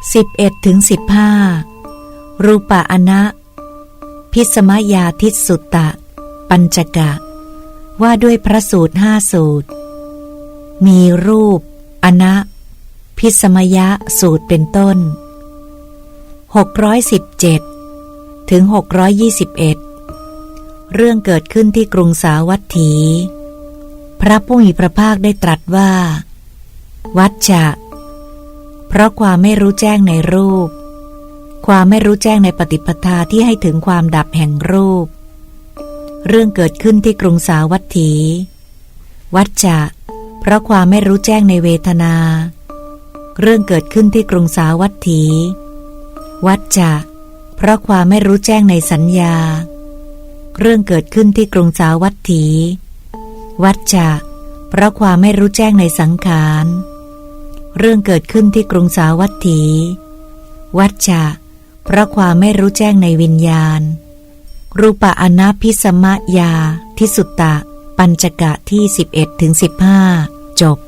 11ถึง15 รูปะอนะ พิสมยาทิสุตตะ ปัญจกะ ว่าด้วยพระสูตรห้าสูตร มีรูป อนะ พิสมยะสูตรเป็นต้น 617 ถึง 621 เรื่องเกิดขึ้นที่กรุงสาวัตถี พระผู้มีพระภาคได้ตรัสว่า วัดจะ เพราะความไม่รู้แจ้งในรูป ความไม่รู้แจ้งในปฏิปทาที่ให้ถึงความดับแห่งรูป เรื่องเกิดขึ้นที่กรุงสาวัตถี วัดจะ เพราะความไม่รู้แจ้งในเวทนา เรื่องเกิดขึ้นที่กรุงสาวัตถี วัดจะ เพราะความไม่รู้แจ้งในสัญญา เรื่องเกิดขึ้นที่กรุงสาวัตถี วัดจะ เพราะความไม่รู้แจ้งในสังขาร เรื่องเกิดขึ้นที่กรุงสาวัตถี วัชชะเพราะความไม่รู้แจ้งในวิญญาณ รูปะอนาพิสมะยา ทิสุตตะ ปัญจกะที่ 11ถึง15 จบ